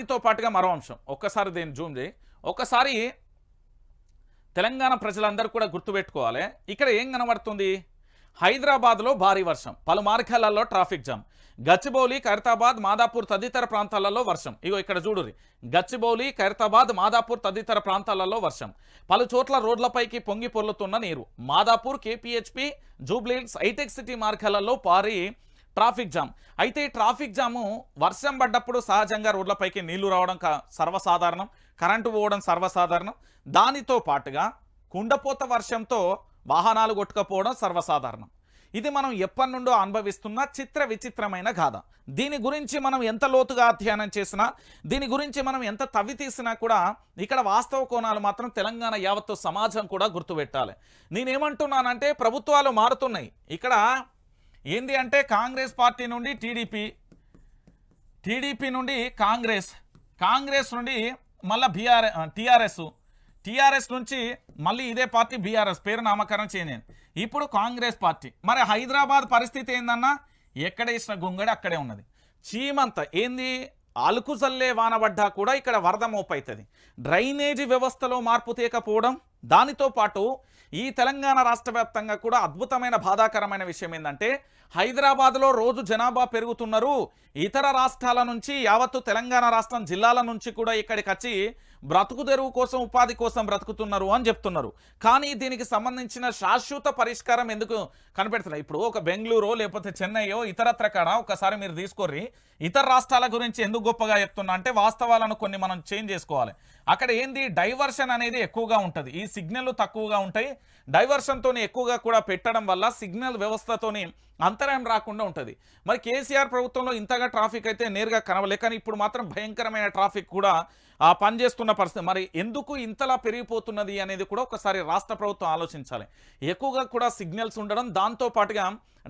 దానితో పాటుగా మరో అంశం. ఒక్కసారి దీన్ని జూమ్ చేయి. ఒక్కసారి తెలంగాణ ప్రజలందరూ కూడా గుర్తుపెట్టుకోవాలి ఇక్కడ ఏం కనబడుతుంది? హైదరాబాద్లో భారీ వర్షం. పలు మార్గాలలో ట్రాఫిక్ జామ్. గచ్చిబౌలి ఖైరతాబాద్ మాదాపూర్ తదితర ప్రాంతాలలో వర్షం. ఇగో ఇక్కడ చూడురి గచ్చిబౌలి ఖైరతాబాద్ మాదాపూర్ తదితర ప్రాంతాలలో వర్షం. పలు చోట్ల రోడ్లపైకి పొంగి పొర్లుతున్న నీరు. మాదాపూర్ కేపీహెచ్పి జూబ్లీహిల్స్ హైటెక్ సిటీ మార్గాలలో భారీ ట్రాఫిక్ జామ్. అయితే ఈ ట్రాఫిక్ జాము వర్షం పడ్డప్పుడు సహజంగా రోడ్లపైకి నీళ్ళు రావడం క- సర్వసాధారణం. కరెంటు పోవడం సర్వసాధారణం. దానితో పాటుగా కుండపోత వర్షంతో వాహనాలు కొట్టుకపోవడం సర్వసాధారణం. ఇది మనం ఎప్పటి నుండో అనుభవిస్తున్న చిత్ర విచిత్రమైన గాథ. దీని గురించి మనం ఎంత లోతుగా అధ్యయనం చేసినా దీని గురించి మనం ఎంత తవ్వి తీసినా కూడా ఇక్కడ వాస్తవ కోణాలు మాత్రం తెలంగాణ యావత్తు సమాజం కూడా గుర్తుపెట్టాలి. నేనేమంటున్నానంటే ప్రభుత్వాలు మారుతున్నాయి. ఇక్కడ ఏంది అంటే కాంగ్రెస్ పార్టీ నుండి టీడీపీ టీడీపీ నుండి కాంగ్రెస్ కాంగ్రెస్ నుండి మళ్ళీ బీఆర్ టీఆర్ఎస్ టీఆర్ఎస్ నుంచి మళ్ళీ ఇదే పార్టీ బీఆర్ఎస్ పేరు నామకరణం చేయలేదు ఇప్పుడు కాంగ్రెస్ పార్టీ. మరి హైదరాబాద్ పరిస్థితి ఏందన్నా? ఎక్కడ వేసిన గుంగడి అక్కడే ఉన్నది. చీమంత ఏంది? అలుకు చల్లే వానబడ్డా కూడా ఇక్కడ వరద మోపైతుంది. డ్రైనేజీ వ్యవస్థలో మార్పు తీయకపోవడం దానితో పాటు ఈ తెలంగాణ రాష్ట్ర వ్యాప్తంగా కూడా అద్భుతమైన బాధాకరమైన విషయం ఏంటంటే హైదరాబాద్లో రోజు జనాభా పెరుగుతున్నారు. ఇతర రాష్ట్రాల నుంచి యావత్తు తెలంగాణ రాష్ట్రం జిల్లాల నుంచి కూడా ఇక్కడికి వచ్చి బ్రతుకు తెరువు కోసం ఉపాధి కోసం బ్రతుకుతున్నారు అని చెప్తున్నారు. కానీ దీనికి సంబంధించిన శాశ్వత పరిష్కారం ఎందుకు కనిపెడుతున్నాయి ఇప్పుడు ఒక బెంగళూరు లేకపోతే చెన్నైయో ఇతరత్ర కాడ ఒకసారి మీరు తీసుకోర్రి. ఇతర రాష్ట్రాల గురించి ఎందుకు గొప్పగా చెప్తున్నా అంటే వాస్తవాలను కొన్ని మనం చేంజ్ చేసుకోవాలి. అక్కడ ఏంది? డైవర్షన్ అనేది ఎక్కువగా ఉంటుంది. ఈ సిగ్నల్ తక్కువగా ఉంటాయి. డైవర్షన్తోనే ఎక్కువగా కూడా పెట్టడం వల్ల సిగ్నల్ వ్యవస్థతోనే అంతరాయం రాకుండా ఉంటుంది. మరి కేసీఆర్ ప్రభుత్వంలో ఇంతగా ట్రాఫిక్ అయితే నేరుగా కనవలే కానీ ఇప్పుడు మాత్రం భయంకరమైన ట్రాఫిక్ కూడా పనిచేస్తున్న పరిస్థితి. మరి ఎందుకు ఇంతలా పెరిగిపోతున్నది అనేది కూడా ఒకసారి రాష్ట్ర ప్రభుత్వం ఆలోచించాలి. ఎక్కువగా కూడా సిగ్నల్స్ ఉండడం దాంతో పాటుగా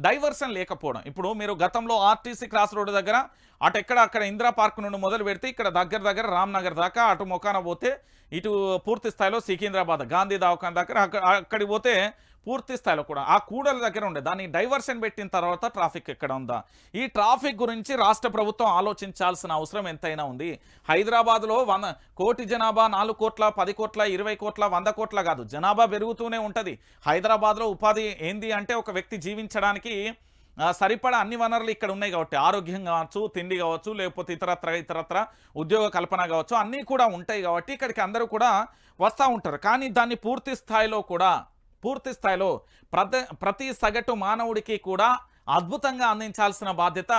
డైవర్షన్ లేకపోవడం. ఇప్పుడు మీరు గతంలో ఆర్టీసీ క్రాస్ రోడ్ దగ్గర అటు ఎక్కడ అక్కడ ఇందిరా పార్క్ నుండి మొదలు పెడితే ఇక్కడ దగ్గర దగ్గర రామ్నగర్ దాకా అటు మొకాన పోతే ఇటు పూర్తి స్థాయిలో సికింద్రాబాద్ గాంధీ దావకాన్ దగ్గర అక్కడికి పోతే పూర్తి స్థాయిలో కూడా ఆ కూడల దగ్గర ఉండే దాన్ని డైవర్షన్ పెట్టిన తర్వాత ట్రాఫిక్ ఎక్కడ ఉందా? ఈ ట్రాఫిక్ గురించి రాష్ట్ర ప్రభుత్వం ఆలోచించాల్సిన అవసరం ఎంతైనా ఉంది. హైదరాబాద్లో వంద కోటి జనాభా నాలుగు కోట్ల పది కోట్ల ఇరవై కోట్ల వంద కోట్ల కాదు జనాభా పెరుగుతూనే ఉంటుంది. హైదరాబాద్లో ఉపాధి ఏంది అంటే ఒక వ్యక్తి జీవించడానికి సరిపడా అన్ని వనరులు ఇక్కడ ఉన్నాయి కాబట్టి ఆరోగ్యం కావచ్చు తిండి కావచ్చు లేకపోతే ఇతరత్ర ఇతరత్ర ఉద్యోగ కల్పన కావచ్చు అన్నీ కూడా ఉంటాయి కాబట్టి ఇక్కడికి అందరూ కూడా వస్తూ ఉంటారు. కానీ దాన్ని పూర్తి స్థాయిలో కూడా పూర్తి స్థాయిలో ప్రతి ప్రతి సగటు మానవుడికి కూడా అద్భుతంగా అందించాల్సిన బాధ్యత